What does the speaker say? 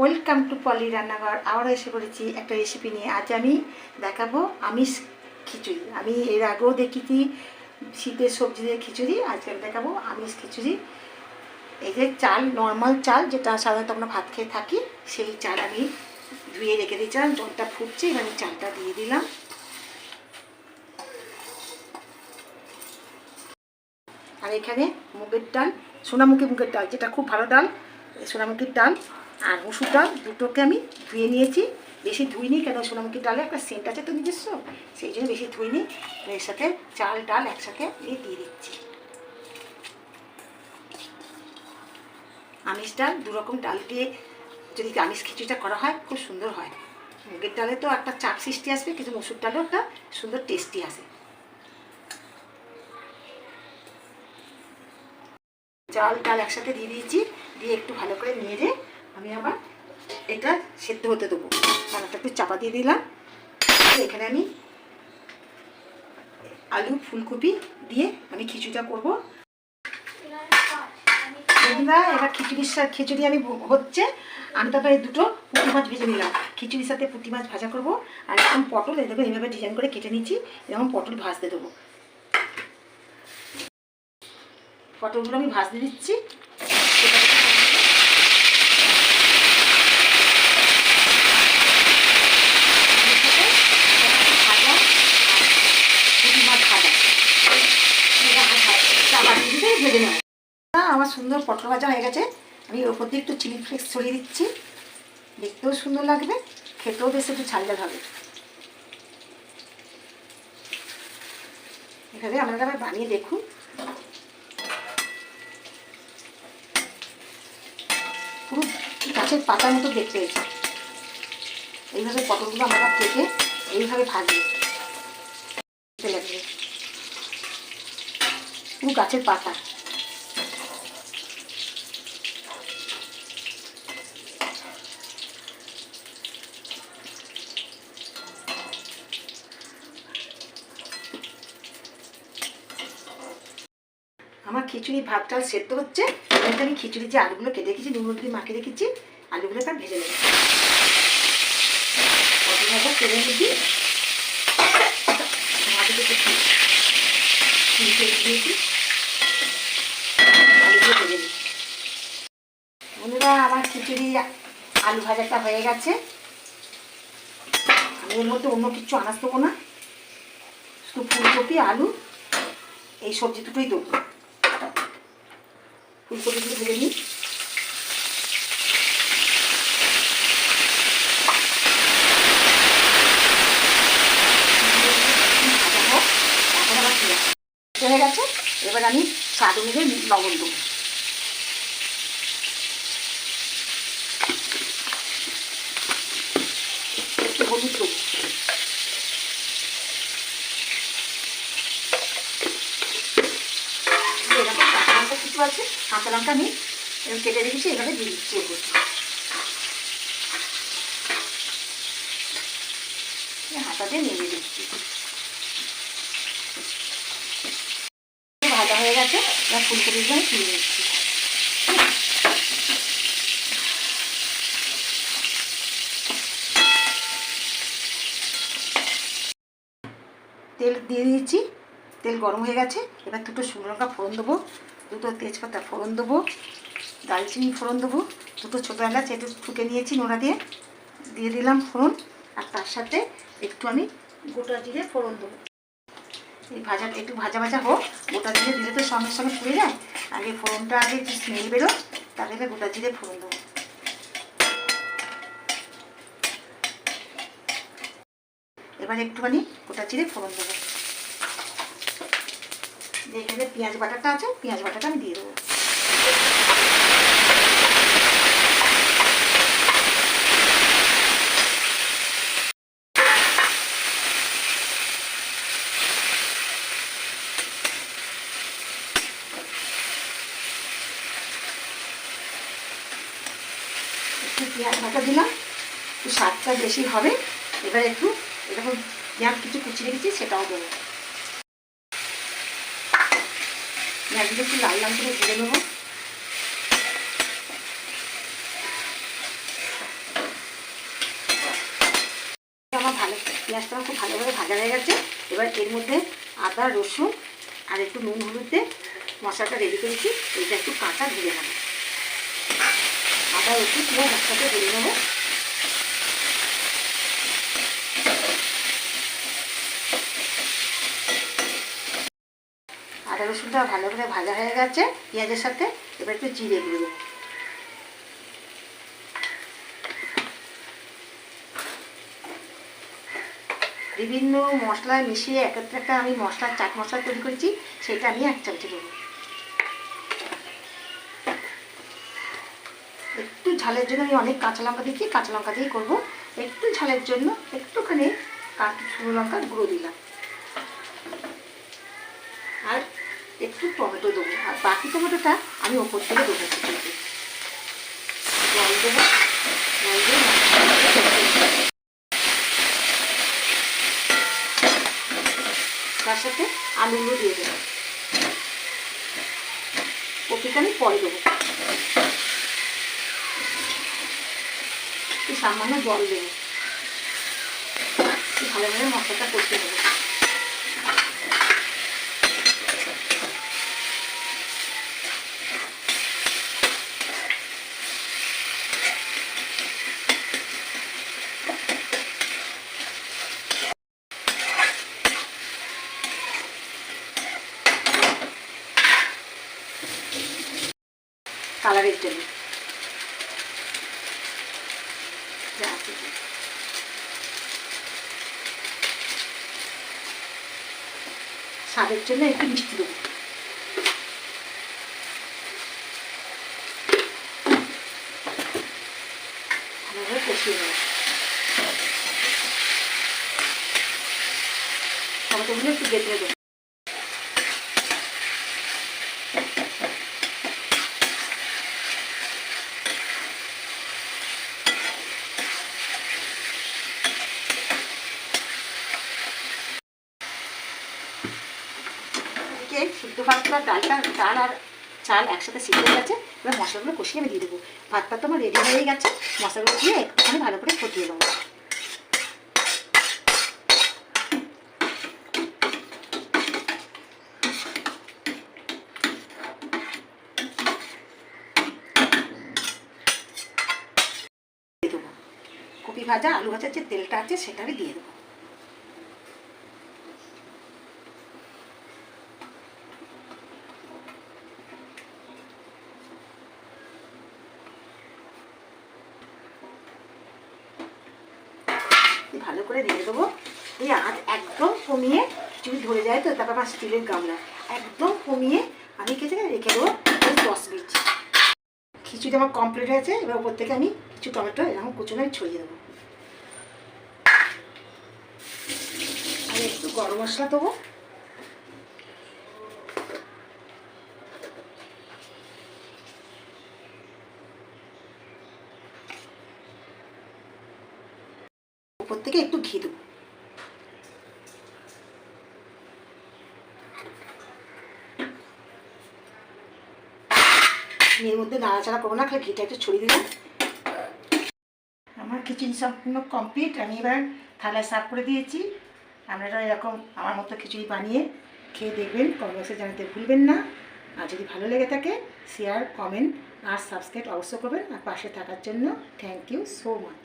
Welcome to পলি রান্নাঘর আবারও এসে পড়েছি একটা রেসিপি নিয়ে। আজ আমি দেখাবো আমিষ খিচুড়ি। আমি এর আগেও দেখিছি শীতের সবজি দিয়ে খিচুড়ি। আজকে আমি দেখাবো আমিষ খিচুড়ি। এই যে চাল নর্মাল চাল, যেটা সাধারণত আমরা ভাত খেয়ে থাকি, সেই চাল আমি ধুয়ে রেখে দিয়েছিলাম। জলটা ফুটছে, এবার আমি চালটা দিয়ে দিলাম। আর এখানে মুগের ডাল, সোনামুখী মুগের ডাল, যেটা খুব ভালো ডাল, সোনামুখীর ডাল। আর ডাল দুটোকে আমি ধুয়ে নিয়েছি। বেশি ধুইনি কেন সোনামুখীর ডালে একটা সেন্ট আছে তো নিজস্ব? সেই জন্য বেশি ধুইনি এর সাথে চাল, ডাল একসাথে দিয়ে দিয়ে দিচ্ছি। আমিষ ডাল, দুরকম ডাল দিয়ে যদি আমিষ খিচুড়িটা করা হয়, খুব সুন্দর হয়। মুগের ডালে তো একটা চাপ সৃষ্টি আসবে, কিন্তু মুসুর ডালেও একটা সুন্দর টেস্টি আসে। চাল, ডাল একসাথে দিয়ে দিয়েছি, দিয়ে একটু ভালো করে নেড়ে আমি আবার এটা সেদ্ধ হতে দেবো। রান্নাটা একটু চাপা দিয়ে দিলাম। এখানে আমি আলু, ফুলকপি দিয়ে আমি খিচুড়িটা করব। বন্ধুরা, এবার খিচুড়ির সাথে খিচুড়ি আমি হচ্ছে আমি তারপরে দুটো, পুঁটি মাছ ভেজে নিলাম। খিচুড়ির সাথে পুঁটি মাছ ভাজা করব। আর এখন পটল দেখো এইভাবে ডিজাইন করে কেটে নিচ্ছি। এবং পটল ভাজতে দেবো। পটলগুলো আমি ভাজতে দিচ্ছি ভাজা পুঁটি মাছ ভাজা চাপা দিয়ে দিয়ে ভেজে নেব না, আমার সুন্দর পটল ভাজা হয়ে গেছে। আমি ওপর দিয়ে একটু চিলি ফ্লেক্স ছড়িয়ে দিচ্ছি। দেখতেও সুন্দর লাগবে, খেতেও বেশ একটু ঝাল হবে। এভাবে আপনারা আবার বানিয়ে দেখুন। পুরো গাছের পাতার মতো দেখতে হয়েছে এইভাবে পটলগুলো আমরা কেটে এইভাবে ভাজবে। লাগবে। পুরো গাছের পাতা। আমার খিচুড়ি ভাত ডাল সেদ্ধ হচ্ছে। এবার আমি খিচুড়ি যে আলুগুলো কেটে রেখেছি নুন দিয়ে মাখিয়ে রেখেছি আলুগুলো তার ভেজে নেব। নিই বন্ধুরা, আমার খিচুড়ি আলু ভাজাটা হয়ে গেছে। আমি এর মধ্যে অন্য কিছু আনাজ দেবো না। শুধু ফুলকপি, আলু, এই সবজি দুটোই দেবো। ফুলকপিগুলো ভেজে নিই। হয়ে গেছে এবার আমি স্বাদ অনুযায়ী লবণ দেবো একটু হলুদ দেবো এরকম কাঁচা লঙ্কা কিছু আছে, কাঁচা লঙ্কা আমি এরকম কেটে রেখেছি এভাবে দিয়ে দিচ্ছি। ওপর হাতা দিয়ে নেড়ে দিচ্ছি। ভাজা হয়ে গেছে, এবার ফুলকপিগুলো আমি তুলে নিচ্ছি তেল দিয়ে দিয়েছি তেল গরম হয়ে গেছে, এবার দুটো শুকনো লঙ্কা ফোড়ন দেবো। দুটো তেজপাতা ফোড়ন দেবো দালচিনি ফোড়ন দেবো, দুটো ছোটো এলাচ একটু ঠুকে নিয়েছি নোড়া দিয়ে দিয়ে দিলাম ফোড়ন, আর তার সাথে একটু আমি গোটা জিরে ফোড়ন দেবো। এই ভাজা, একটু ভাজা ভাজা হোক, গোটা জিরে দিলে তো সঙ্গে সঙ্গে পুড়ে যায়। আগে ফোড়নটা আগে একটু স্মেল বেরো তাহলে গোটা জিরে ফোড়ন দেবো। এবার একটুখানি গোটা জিরে ফোড়ন দেবো। দিয়ে এখানে পেঁয়াজ বাটাটা আছে, পেঁয়াজ বাটাটা আমি দিয়ে দেবো। পেঁয়াজ বাটা দিলাম, একটু স্বাদটা বেশি হবে। এবার একটু এরকম পেঁয়াজ কিছু কুচি রেখেছি সেটাও দেবো। ম্যাগিটা একটু লাল লাল করে তুলে নেব। আমার ভালো, পেঁয়াজটা খুব ভালোভাবে ভাজা হয়ে গেছে। এবার এর মধ্যে আদা, রসুন আর একটু নুন হলুদে মশলাটা রেডি করেছি। এটা একটু কাঁচা ধুয়ে নেব। আদা, রসুন পুরো মশলাটা ভেজে নেব। আদা রসুনটা ভালো করে ভাজা হয়ে গেছে, পেঁয়াজের সাথে এবার একটু জিরে দিয়ে বিভিন্ন মশলা মিশিয়ে একত্রে একটা আমি মশলার চাট মশলা তৈরি করেছি, সেটা আমি এক চামচে দেবো। একটু ঝালের জন্য আমি অনেক কাঁচা লঙ্কা দিচ্ছি কাঁচা লঙ্কা দিয়েই করব। একটু ঝালের জন্য একটুখানি কাঁচা শুকনো লঙ্কা গুঁড়ো দিলাম। আর একটু টমেটো দেবো, আর বাকি টমেটোটা আমি ওপর থেকে দেবো। জল দেবো, জল নেব। তার সাথে আলুগুলো দিয়ে দেবো কপিটা আমি পরে দেবো একটু সামান্য জল দেবো ভালোভাবে মশলাটা করতে দেবো আছে। তাই। স্বাদের জন্য একটু মিষ্টি দেবো। ভালোভাবে কষিয়ে নেব। টমেটোগুলো একটু বেটে দেবো এদিকে সিদ্ধ ভাতটা ডালটা ডাল আর চাল একসাথে সিদ্ধ হয়ে গেছে। এবার মশলাগুলো কষিয়ে আমি দিয়ে দেবো। ভাতটা তো আমার রেডি হয়ে গেছে। মশলাগুলো দিয়ে একটুখানি ভালো করে ফুটিয়ে দেবো। কপি ভাজা, আলু ভাজার যে তেলটা আছে সেটা আমি দিয়ে দেবো। ভালো করে দিয়ে দেবো। এই আঁচ একদম কমিয়ে চুল ধরে যায় তো, তারপর আমার স্টিলের গামলা। একদম কমিয়ে আমি কেটে রেখে দেবো? দশ মিনিট খিচুড়ি আমার কমপ্লিট হয়েছে, এবার ওপর থেকে আমি কিছু টমেটো এরকম কুচুনে ছড়িয়ে দেবো। আর একটু গরম মশলা দেবো। উপর থেকে একটু ঘি দেবো। এর মধ্যে নাড়াচাড়া করব না, খালি ঘিটা একটু ছড়িয়ে দিলাম। আমার খিচুড়ি সম্পূর্ণ কমপ্লিট আমি এবার থালায় সার্ভ করে দিয়েছি। আপনারা এরকম আমার মতো খিচুড়ি বানিয়ে খেয়ে দেখবেন কমেন্ট বক্সে জানাতে ভুলবেন না। আর যদি ভালো লেগে থাকে শেয়ার কমেন্ট আর সাবস্ক্রাইব অবশ্যই করবেন। আর পাশে থাকার জন্য থ্যাংক ইউ সো মাচ